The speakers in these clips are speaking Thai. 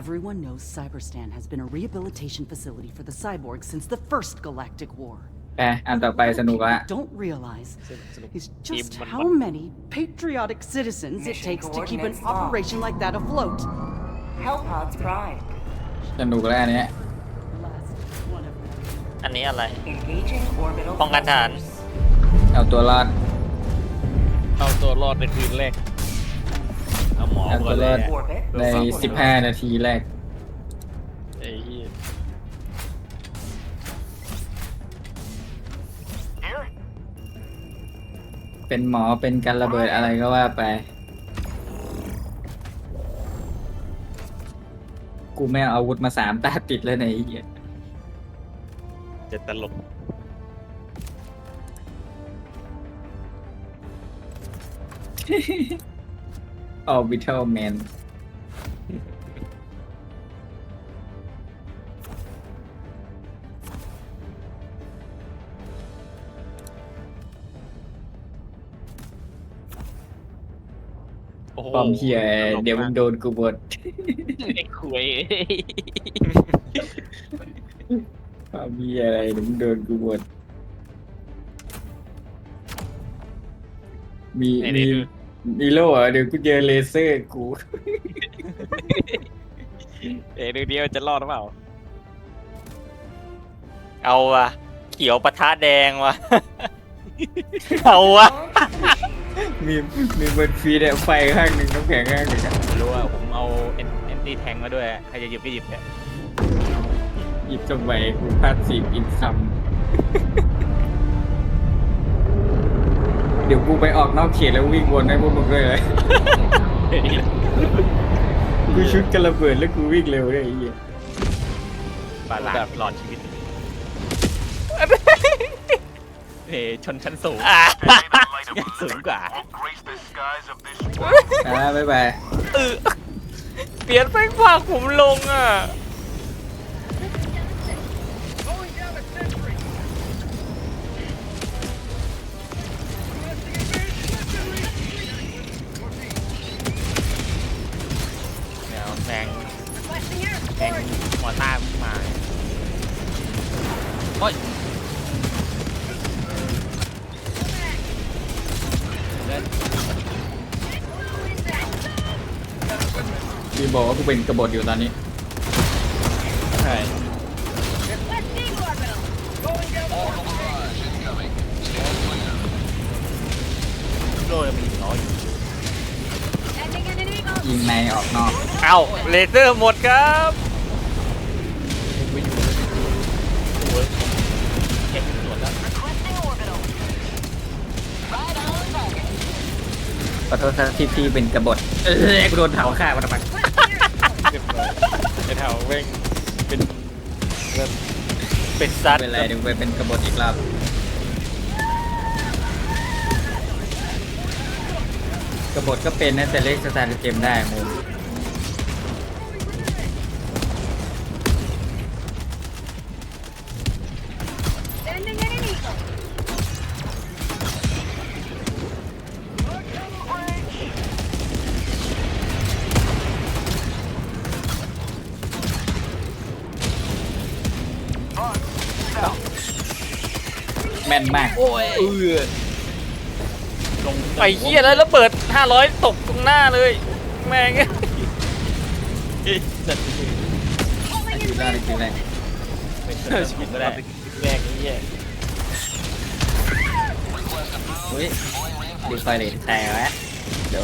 Everyone knows Cyberstan has been a rehabilitation facility for the cyborgs since the first Galactic War. ไปอันต่อไปสนุก What ละ people don't realize สนุก is just Team how Manman. many patriotic citizens it Mission takes to keep an coordinates locked. operation like that afloat. Hellpods prime. สนุกแล้วอันเนี้ย Last one of them. อันนี้อะไร Engaging orbital ป้องกันฐาน thrusters. เอาตัวรอด เอาตัวรอดในคืนแรก เอา หมอเอาก่ตัอนวเลรอยด Orbit. ใน 15 นาทีแรก ไอ้เหี้ย เป็นหมอเป็นการระเบิดอะไรก็ว่าไป กูไม่เอาอาวุธมาสามตาติดแล้วในยไอ้เหี้ยจะตลก ออบิทัลแมนโอ้โหปอมเฮียตลกเดี๋ยวมึงากโดนกูบดไอ้คุยปอมเฮียอะไรเดี๋ยวมึงโดนกูบดมีไหนมีๆ ดูมีโล่เหรอเดี๋ยวกูเจอเลเซอร์กูเดี๋ยวดูเดียวจะรอดหรือเปล่า เอาวะเขียวปะทะแดงวะ เอาวะมีมีบนฟีดอะไฟข้างหนึ่งน้ำแข็งข้างหนึ่งอะไม่รู้ว่าผมเอาเอ็นตี้แทงมาด้วยใครจะหยิบก็หยิบเนี่ยหยิบจังไหวกูพลาดสีอินคัม ดี๋ยวกูไปออกนอกเขตแล้ววิ่งวนให้พวกมึงด้วยเลย กูชุดกันระเบิดแล้วกูวิ่งเร็วด้วยไอ้เหี้ยปาแบบหลอดชีวิตเฮ้ชนชั้นสูงสูงกว่า อ่าบ๊ายบาย เออเปลี่ยนไปฝากผมลงอะ พี่บอกว่ากูเป็นกบฏอยู่ตอนนี้ ใช่โดนมันน้อยยิงในออกนอกเอ้าเลเซอร์หมดครับโอ้ยเก็บหมดแล้วขอโทษครับที่พี่เป็นกบฏเออกูโดนเผาฆ่ามาทำไมเรียบร้อย ไอ้แถวเว้งเป็นเป็นซัดเป็นไรเดี๋ยวไปเป็นกบฏอีกรอบกบฏก็เป็นนะแต่เล็กสตล์เกมได้มู แม่นมากโอ้ยเออลงไปเหี้ยแล้วแล้วเปิด 500 ตกตรงหน้าเลย แม่งเอ้ยสัตว์อยู่ได้คืออะไรเป็นชีวิตแรกแรกนี้แย่อุ้ยดูไฟเลยแต่วะดู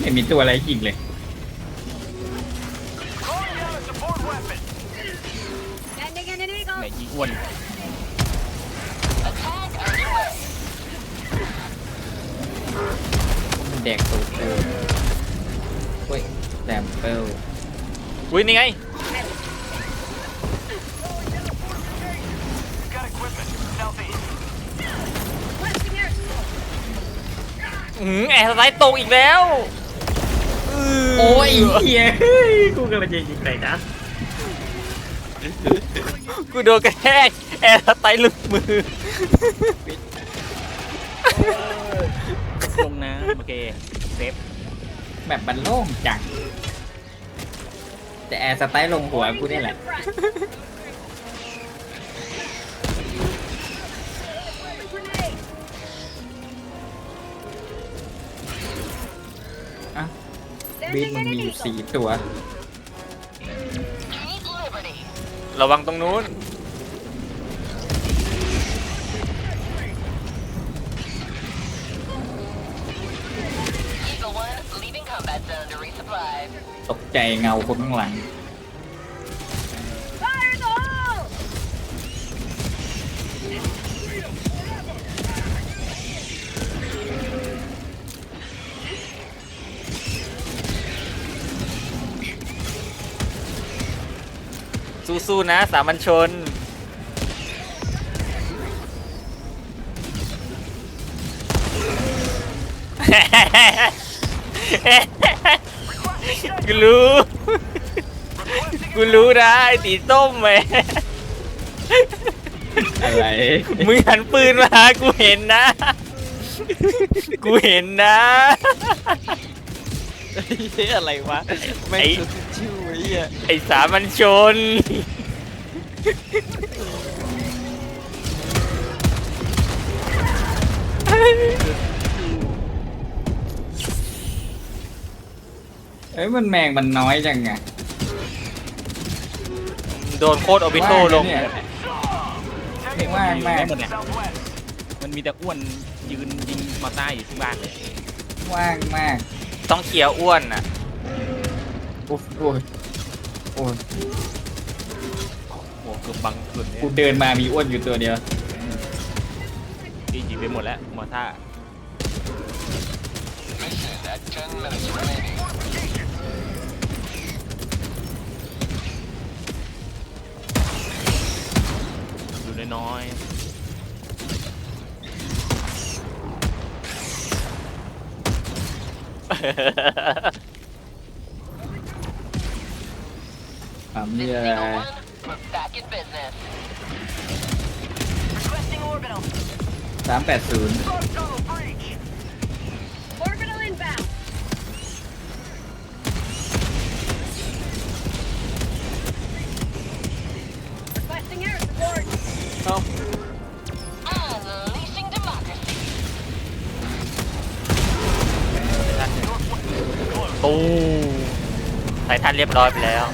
ไม่มีตัวอะไรยิงเลย ไหนยิงอ้วนแดกตูดเออเฮ้ยแซมเปิลอุ้ยนี่ไง อืมแอร์สไลด์ตกอีกแล้วโอ้ยเฮียเฮ้ยกูกำลังจะยิงไหนนะ กูโดนกระแทกแอร์สไตล์หลุดมือ ลงน้ำโอเคเซฟแบบมันโล่งจัง แต่แอร์สไตล์ลงหัวกูนี่แหละ อะบินมันมีอยู่สี่ตัว ระวังตรงนู้น Eagle 1, leaving combat zone to resupply. ตกใจเงาคนข้างหลัง สู้ๆนะ สามัญชน กูรู้ กูรู้นะไอ้ตีต้มไหมอะไร มึงหันปืนมาหากูเห็นนะ กูเห็นนะ เฮ้ยอะไรวะ ไม่ไอ้งสุดชิวไอ้เหี้ยไอ้สามัญชน เอ้ยมันแมงมันน้อยจังไงโดนโคตรออบิโตลงเนี่ยว่างมากหมดเนี่ยมันมีแต่อ้วนยืนยิงมาใต้อยู่ที่บ้านเลยว่างมากต้องเคลียร์อ้วนอะ โอ้โอ้ย โอ้ยโอ้เกือบบังสุดเนี่ยกูเดินมามีอ้วนอยู่ตัวเดียวที่ยิงไปหมดแล้วมาท่าอยู่น้อย อ่ามี This อะ is ไร Eagle 1, we're back in business. Requesting orbital. สามแปดศูนย์ Orbital inbound. Requesting air support. เอ้า Unleashing democracy. ตูไททันเรียบร้อยไปแล้ว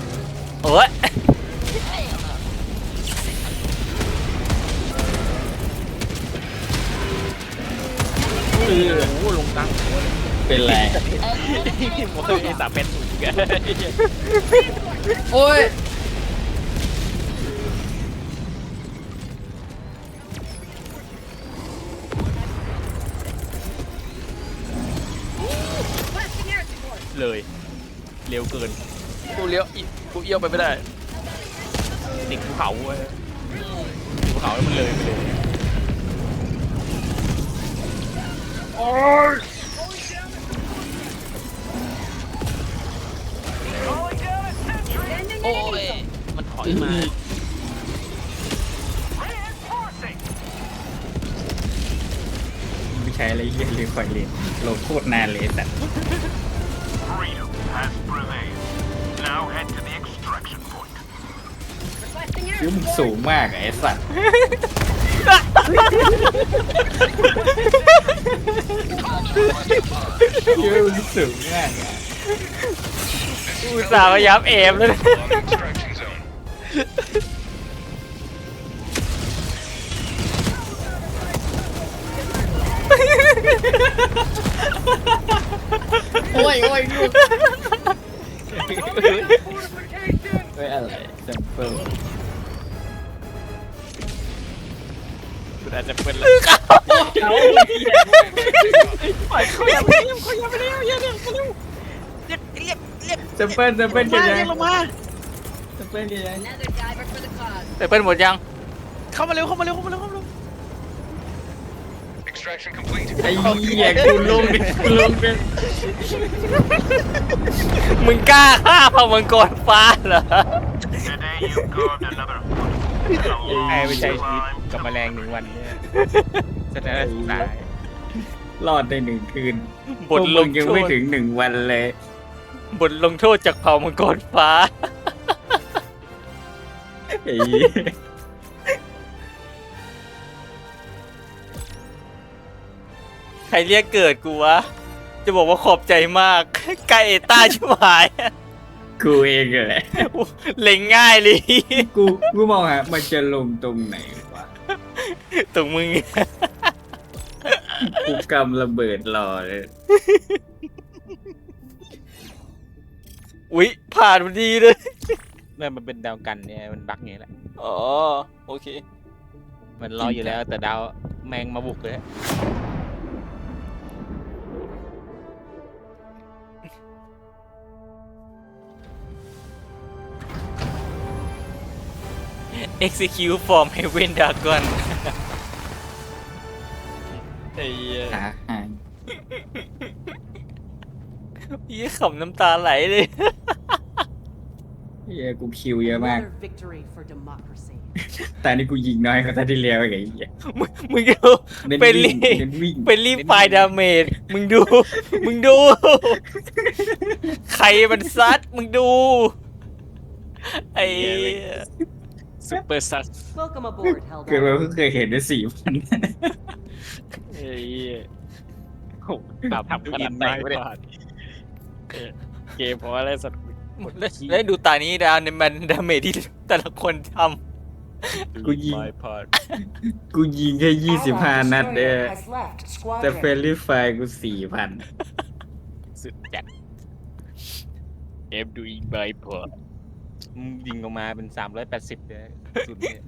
โอ้ยโอ้โหลงตั้งหัวเลยเป็นไรโอ้ยสามเป็นสูงแกโอ้ย Requesting air support. เลย เร็วเกิน กูเลี้ยวอิกูเอี้ยวไปไม่ได้ติดภูเขาเว้ยติดภูเขาแล้วมันเลยไปเลยโอ้ยมันถอยมาไม่ใช่อะไรเหี้ยลืมไฟเลนโหลดโคตรนานเลยแต่ Freedom has prevailed. Now head to the extraction point. Requesting air คิ้วมึง support. สูงมากอะไอ้สัตว์คิ้วมึงสูงมากอะอุตส่าห์พยายามเอมแล้วนะ Extraction zone. โอ้ยโอ้ยลูก เฮ้ยอะไรแซมเปิลคุณอาจจะเป็นเลยแซมเปิลแซมเปิลกันยังแซมเปิลกันยัง Another diver for the cause. แต่เปิ้ลหมดยัง เข้ามาเร็วเข้ามาเร็วเข้ามาเร็วเข้ามาเร็ว Extraction complete. ไอ้เหี้ยกูลงดิกูลงดิมึงกล้าฆ่าพมังกรฟ้าเหรอ Today you carved another foot. ใครไปใช้ชีวิตกับแมลงหนึ่งวันเนี่ยสถานสายรอดในหนึ่งคืนบทพวกลมึงยังโทไม่ษถึงหนึ่งวันเลย บทลงโทษจากเผ่ามังกรฟ้า ไอ้เหี้ย รเรียกเกิดกูวะ จะบอกว่าขอบใจมาก ไกเอต้าชิบหาย กูเองแหละเล็งง่ายเลย กูกูมองหามันจะลงตรงไหนวะตรงมึง กูกำระเบิดรอเลย อุ๊ย ผ่านพอดีเลยนั่นมันเป็นดาวกันเนี่ยมันบั๊กไงแหละ อ๋อ โอเค มันรออยู่แล้วแต่ดาวแมงมาบุกเลย execute from heaven dragon ไอ้เหี้ยหาหายี่ขำน้ำตาไหลเลย เฮียกูคิวเยอะมาก Another victory for democracy. แต่นี่กูยิงน้อยกว่าตาที่แล้วไอ้เหี้ยมึงมึงดูเน้นเป็นวิ่รีงเน้นวิ่งเป็นรีบไฟดาเมจมึงดู มึงดู ใครมันซัด มึงดู ไอ้ ซุปเปอร์ซัส Welcome aboard, เกิดมา Helldiver. เพิ่งเคยเห็นได้สี่พันเฮ้ยโอ้ทำทำขนาดไหนวะเนี่ยเออเกมเพราะอะไรสัตว์หมดเลยแล้วดูตานี้ดาวในมันดาเมจที่แต่ละคนทกูยิงไม่พอดกูยิงแค่ยี่สิบห้า Allied นัดเด้อ destroyer has left แต่ squadron. เฟรนลี่ไฟกูสี่พันสุดจัดเอฟดูอีกไม่พอมึง ยิงออกมาเป็นสามร้อยแปดสิบเลยสุดเนี่ย